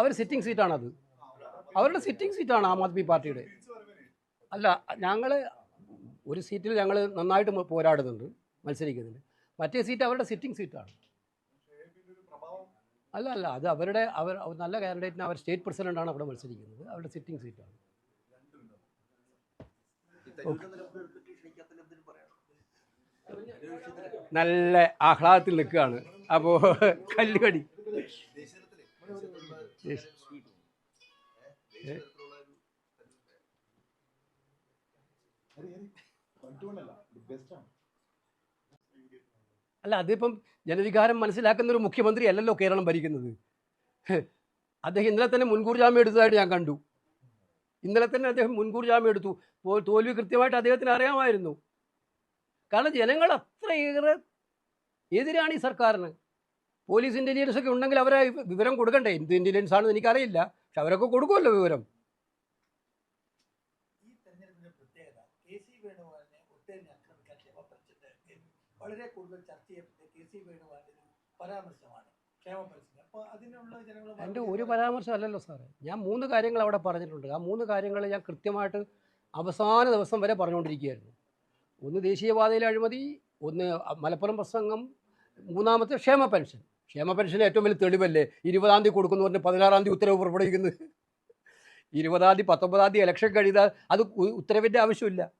അവർ sitting സീറ്റാണത് അവരുടെ sitting സീറ്റാണ് ആം ആദ്മി പാർട്ടിയുടെ. അല്ല ഞങ്ങൾ ഒരു സീറ്റിൽ ഞങ്ങൾ നന്നായിട്ട് പോരാടുന്നുണ്ട് മത്സരിക്കുന്നുണ്ട് മറ്റേ സീറ്റ് അവരുടെ സിറ്റിംഗ് സീറ്റാണ് അല്ല അല്ല അത് അവരുടെ അവർ നല്ല കാൻഡിഡേറ്റിന് അവർ സ്റ്റേറ്റ് പ്രസിഡന്റാണ് അവിടെ മത്സരിക്കുന്നത്. അവരുടെ സിറ്റിംഗ് സീറ്റാണ് രണ്ടുണ്ട് നല്ല ആഹ്ലാദത്തിൽ നിൽക്കുകയാണ്. അപ്പോൾ കല്ലുകടി അല്ല അതിപ്പം ജനവികാരം മനസ്സിലാക്കുന്ന ഒരു മുഖ്യമന്ത്രി അല്ലല്ലോ കേരളം ഭരിക്കുന്നത്. അദ്ദേഹം ഇന്നലെ തന്നെ മുൻകൂർ ജാമ്യം എടുത്തതായിട്ട് ഞാൻ കണ്ടു. ഇന്നലെ തന്നെ അദ്ദേഹം മുൻകൂർ ജാമ്യം എടുത്തു. തോൽവി കൃത്യമായിട്ട് അദ്ദേഹത്തിന് അറിയാമായിരുന്നു. കാരണം ജനങ്ങൾ അത്രയേറെ എതിരാണ് ഈ സർക്കാരിന്. പോലീസ് ഇന്റലിജൻസ് ഒക്കെ ഉണ്ടെങ്കിൽ അവരെ വിവരം കൊടുക്കണ്ടേ? എന്ത് ഇന്റലിജൻസ് ആണെന്ന് എനിക്കറിയില്ല. പക്ഷെ അവരൊക്കെ കൊടുക്കുമല്ലോ വിവരം. വളരെ കൂടുതൽ ചർച്ച ചെയ്യപ്പെട്ട കെ സി വേണുഗോപാലിന്റെ പരാമർശമാണ് എന്റെ ഒരു പരാമർശം അല്ലല്ലോ സാറേ. ഞാൻ മൂന്ന് കാര്യങ്ങൾ അവിടെ പറഞ്ഞിട്ടുണ്ട്. ആ മൂന്ന് കാര്യങ്ങൾ ഞാൻ കൃത്യമായിട്ട് അവസാന ദിവസം വരെ പറഞ്ഞുകൊണ്ടിരിക്കുകയായിരുന്നു. ഒന്ന് ദേശീയപാതയിലെ അഴിമതി ഒന്ന് മലപ്പുറം പ്രസംഗം മൂന്നാമത്തെ ക്ഷേമ പെൻഷൻ. ക്ഷേമ പെൻഷൻ ഏറ്റവും വലിയ തെളിവല്ലേ? ഇരുപതാം തീയതി കൊടുക്കുന്നു പറഞ്ഞ് പതിനാറാം തീയതി ഉത്തരവ് പുറപ്പെടുവിക്കുന്നത് ഇരുപതാം തീയതി പത്തൊമ്പതാം തീയതി ഇലക്ഷൻ കഴിയുന്ന അത് ഉത്തരവിന്റെ ആവശ്യമില്ല.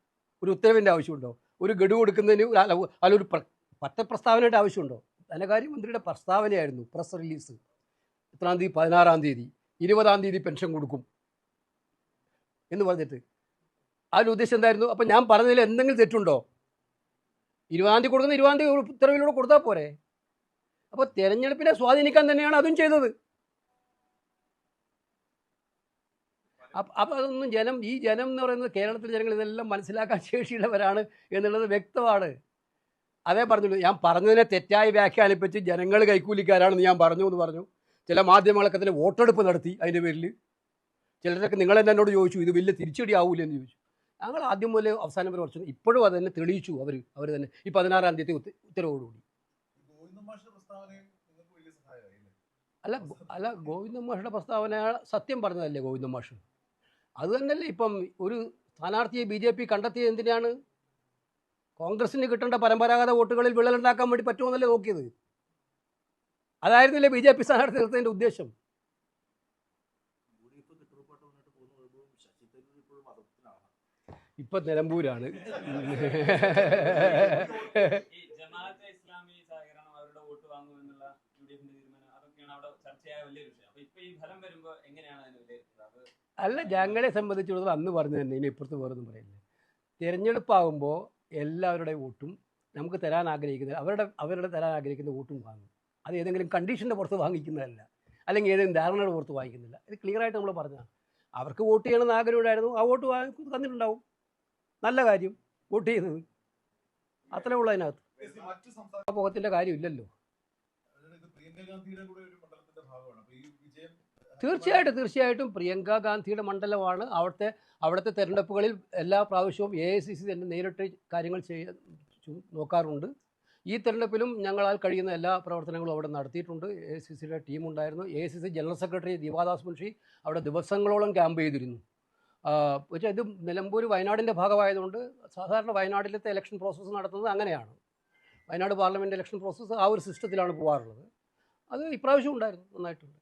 ഒരു ഉത്തരവിന്റെ ആവശ്യമുണ്ടോ? ഒരു ഗഡു കൊടുക്കുന്നതിന് ഒരു- അല്ല അല്ല ഒരു പ്ര- പത്രപ്രസ്താവനയുടെ ആവശ്യമുണ്ടോ? ധനകാര്യമന്ത്രിയുടെ പ്രസ്താവനയായിരുന്നു പ്രസ് റിലീസ് എത്രാം തീയതി? പതിനാറാം തീയതി. ഇരുപതാം തീയതി പെൻഷൻ കൊടുക്കും എന്ന് പറഞ്ഞിട്ട് അതിന്റെ ഉദ്ദേശം എന്തായിരുന്നു? അപ്പം ഞാൻ പറഞ്ഞതിൽ എന്തെങ്കിലും തെറ്റുണ്ടോ? ഇരുപതാം തീയതി കൊടുക്കുന്ന ഇരുപതാം തീയതി ഉത്തരവിലൂടെ കൊടുത്താൽ പോരെ. അപ്പോൾ തിരഞ്ഞെടുപ്പിനെ സ്വാധീനിക്കാൻ തന്നെയാണ് അതും ചെയ്തത്. അപ്പം അതൊന്നും ജനം ഈ ജനം എന്ന് പറയുന്നത് കേരളത്തിലെ ജനങ്ങൾ ഇതെല്ലാം മനസ്സിലാക്കാൻ ശേഷിയുള്ളവരാണ് എന്നുള്ളത് വ്യക്തമാണ്. അതേ പറഞ്ഞുള്ളൂ. ഞാൻ പറഞ്ഞതിനെ തെറ്റായി വ്യാഖ്യാനിപ്പിച്ച് ജനങ്ങൾ കൈക്കൂലിക്കാരാണെന്ന് ഞാൻ പറഞ്ഞു എന്ന് പറഞ്ഞു. ചില മാധ്യമങ്ങളൊക്കെ തന്നെ വോട്ടെടുപ്പ് നടത്തി അതിന്റെ പേരിൽ. ചിലരൊക്കെ നിങ്ങൾ തന്നെ എന്നോട് ചോദിച്ചു ഇത് വലിയ തിരിച്ചടി ആവൂലെന്ന് ചോദിച്ചു. ഞങ്ങൾ ആദ്യം മുതൽ അവസാനം വരെ കുറച്ചു ഇപ്പോഴും അത് തന്നെ തെളിയിച്ചു അവർ അവർ തന്നെ. ഈ പതിനാറാം തീയതി ഉത്ത- ഉത്തരവോടുകൂടി. അല്ല അല്ല ഗോവിന്ദ മാഷയുടെ പ്രസ്താവന സത്യം പറഞ്ഞതല്ലേ ഗോവിന്ദ മാഷ്? അത് തന്നെയല്ലേ ഇപ്പം ഒരു സ്ഥാനാർത്ഥിയെ ബി ജെ പി കണ്ടെത്തിയത് എന്തിനാണ്? കോൺഗ്രസിന് കിട്ടേണ്ട പരമ്പരാഗത വോട്ടുകളിൽ വിള്ളലുണ്ടാക്കാൻ വേണ്ടി പറ്റുമെന്നല്ലേ നോക്കിയത്. അതായിരുന്നില്ലേ ബി ജെ പി സ്ഥാനാർത്ഥി നിർത്തുന്നതിന്റെ ഉദ്ദേശം ഇപ്പം നിലമ്പൂരാണ് ഈ ജമാഅത്തെ ഇസ്ലാമി സഹകരണം അവരുടെ വോട്ട് വാങ്ങുമെന്നുള്ള യു ഡി എഫിന്റെ തീരുമാനം അതൊക്കെയാണ് അവിടെ ചർച്ചയായ വലിയ വിഷയം അപ്പൊ ഇപ്പൊ ഈ ഫലം വരുമ്പോ എങ്ങനെയാണ് അതിന് വിലയിരുത്തുന്നത് നിലമ്പൂരാണ്. അല്ല ഞങ്ങളെ സംബന്ധിച്ചിടത്തോളം അന്ന് പറഞ്ഞു തന്നെ ഇനി ഇപ്പുറത്ത് വേറൊന്നും പറയില്ല. തിരഞ്ഞെടുപ്പാകുമ്പോൾ എല്ലാവരുടെ വോട്ടും നമുക്ക് തരാൻ ആഗ്രഹിക്കുന്ന അവരുടെ അവരുടെ തരാൻ ആഗ്രഹിക്കുന്ന വോട്ടും വാങ്ങും. അത് ഏതെങ്കിലും കണ്ടീഷന്റെ പുറത്ത് വാങ്ങിക്കുന്നതല്ല. അല്ലെങ്കിൽ ഏതെങ്കിലും ധാരണയുടെ പുറത്ത് വാങ്ങിക്കുന്നില്ല ഇത് ക്ലിയർ ആയിട്ട് നമ്മൾ പറഞ്ഞതാണ്. അവർക്ക് വോട്ട് ചെയ്യണമെന്ന് ആഗ്രഹമുണ്ടായിരുന്നു ആ വോട്ട് വാങ്ങി തന്നിട്ടുണ്ടാവും. നല്ല കാര്യം വോട്ട് ചെയ്തത് അത്രേ ഉള്ളൂ അതിനകത്ത്. പോകത്തിന്റെ കാര്യമില്ലല്ലോ. തീർച്ചയായിട്ടും തീർച്ചയായിട്ടും പ്രിയങ്ക ഗാന്ധിയുടെ മണ്ഡലമാണ് അവിടുത്തെ അവിടുത്തെ തെരഞ്ഞെടുപ്പുകളിൽ എല്ലാ പ്രാവശ്യവും എ ഐ സി സി തന്നെ നേരിട്ട് കാര്യങ്ങൾ ചെയ്യ നോക്കാറുണ്ട്. ഈ തെരഞ്ഞെടുപ്പിലും ഞങ്ങളാൽ കഴിയുന്ന എല്ലാ പ്രവർത്തനങ്ങളും അവിടെ നടത്തിയിട്ടുണ്ട്. എ ഐ സി സിയുടെ ടീമുണ്ടായിരുന്നു. A I C C general secretary Deepa Das Munshi അവിടെ ദിവസങ്ങളോളം ക്യാമ്പ് ചെയ്തിരുന്നു. പക്ഷേ ഇത് നിലമ്പൂർ വയനാടിന്റെ ഭാഗമായതുകൊണ്ട് സാധാരണ വയനാട്ടിലത്തെ ഇലക്ഷൻ പ്രോസസ്സ് നടത്തുന്നത് അങ്ങനെയാണ്. വയനാട് പാർലമെന്റ് ഇലക്ഷൻ പ്രോസസ്സ് ആ ഒരു സിസ്റ്റത്തിലാണ് പോകാറുള്ളത് അത് ഇപ്രാവശ്യം ഉണ്ടായിരുന്നു നന്നായിട്ടുണ്ട്.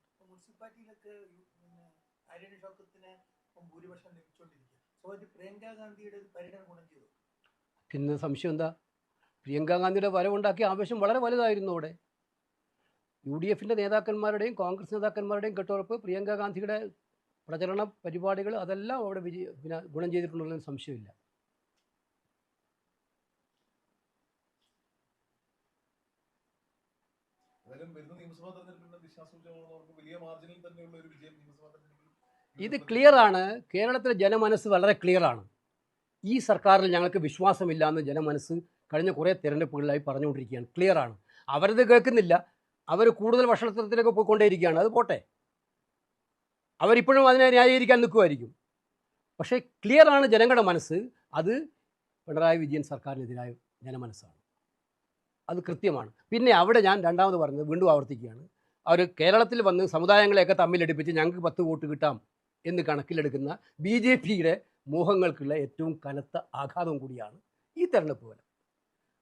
പിന്നെ സംശയം എന്താ? പ്രിയങ്ക ഗാന്ധിയുടെ വരവുണ്ടാക്കിയ ആവശ്യം വളരെ വലുതായിരുന്നു അവിടെ. യു ഡി എഫിന്റെ നേതാക്കന്മാരുടെയും കോൺഗ്രസ് നേതാക്കന്മാരുടെയും കെട്ടുറപ്പ് പ്രിയങ്ക ഗാന്ധിയുടെ പ്രചരണ പരിപാടികൾ അതെല്ലാം അവിടെ വിജയ പിന്നെ ഗുണം ചെയ്തിട്ടുണ്ടെന്ന് സംശയമില്ല. ഇത് ക്ലിയർ ആണ്. കേരളത്തിലെ ജനമനസ്സ് വളരെ ക്ലിയർ ആണ്. ഈ സർക്കാരിൽ ഞങ്ങൾക്ക് വിശ്വാസമില്ല എന്ന് ജനമനസ്സ് കഴിഞ്ഞ കുറേ തിരഞ്ഞെടുപ്പുകളിലായി പറഞ്ഞുകൊണ്ടിരിക്കുകയാണ്. ക്ലിയറാണ് അവരത് കേൾക്കുന്നില്ല. അവർ കൂടുതൽ ഭക്ഷണത്തിലേക്ക് പോയിക്കൊണ്ടേയിരിക്കുകയാണ്. അത് പോട്ടെ. അവരിപ്പോഴും അതിനെ ന്യായീകരിക്കാൻ നിൽക്കുമായിരിക്കും. പക്ഷേ ക്ലിയറാണ് ജനങ്ങളുടെ മനസ്സ് അത് പിണറായി വിജയൻ സർക്കാരിനെതിരായ ജനമനസ്സാണ്. അത് കൃത്യമാണ്. പിന്നെ അവിടെ ഞാൻ രണ്ടാമത് പറഞ്ഞത് വീണ്ടും ആവർത്തിക്കുകയാണ്. അവർ കേരളത്തിൽ വന്ന് സമുദായങ്ങളെയൊക്കെ തമ്മിലടിപ്പിച്ച് ഞങ്ങൾക്ക് പത്ത് വോട്ട് കിട്ടാം എന്ന് കണക്കിലെടുക്കുന്ന ബി ജെ പിയുടെ മോഹങ്ങൾക്കുള്ള ഏറ്റവും കനത്ത ആഘാതം കൂടിയാണ് ഈ തെരഞ്ഞെടുപ്പ് ഫലം.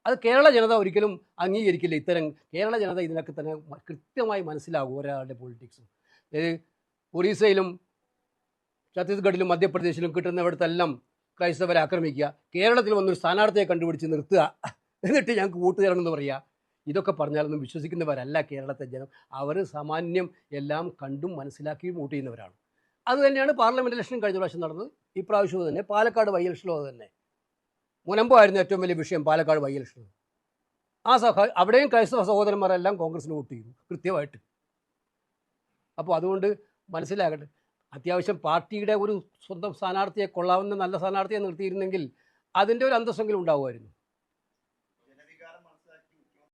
അത് കേരള ജനത ഒരിക്കലും അംഗീകരിക്കില്ല. ഇത്തരം കേരള ജനത ഇതിനൊക്കെ തന്നെ കൃത്യമായി മനസ്സിലാകും ഒരാളുടെ പൊളിറ്റിക്സും ഒറീസയിലും ഛത്തീസ്ഗഡിലും മധ്യപ്രദേശിലും കിട്ടുന്നവിടത്തെല്ലാം ക്രൈസ്തവരെ ആക്രമിക്കുക കേരളത്തിൽ വന്നൊരു സ്ഥാനാർത്ഥിയെ കണ്ടുപിടിച്ച് നിർത്തുക എന്നിട്ട് ഞങ്ങൾക്ക് വോട്ട് തരണം എന്ന് പറയുക. ഇതൊക്കെ പറഞ്ഞാലൊന്നും വിശ്വസിക്കുന്നവരല്ല കേരളത്തെ ജനം. അവർ സാമാന്യം എല്ലാം കണ്ടും മനസ്സിലാക്കിയും വോട്ട് ചെയ്യുന്നവരാണ്. അതുതന്നെയാണ് പാർലമെന്റ് ഇലക്ഷൻ കഴിഞ്ഞ പ്രാവശ്യം നടന്നത്. ഇപ്രാവശ്യവും തന്നെ. പാലക്കാട് വൈ ഇലക്ഷനും അത് തന്നെ. മുനമ്പായിരുന്നു ഏറ്റവും വലിയ വിഷയം പാലക്കാട് വൈ ഇലക്ഷൻ ആ സഹ അവിടെയും ക്രൈസ്തവ സഹോദരന്മാരെല്ലാം കോൺഗ്രസിന് വോട്ട് ചെയ്തു കൃത്യമായിട്ട്. അപ്പോൾ അതുകൊണ്ട് മനസ്സിലാകട്ടെ. അത്യാവശ്യം പാർട്ടിയുടെ ഒരു സ്വന്തം സ്ഥാനാർത്ഥിയെ കൊള്ളാവുന്ന നല്ല സ്ഥാനാർത്ഥിയെ നിർത്തിയിരുന്നെങ്കിൽ അതിന്റെ ഒരു അന്തസ്സെങ്കിലും ഉണ്ടാവുമായിരുന്നു.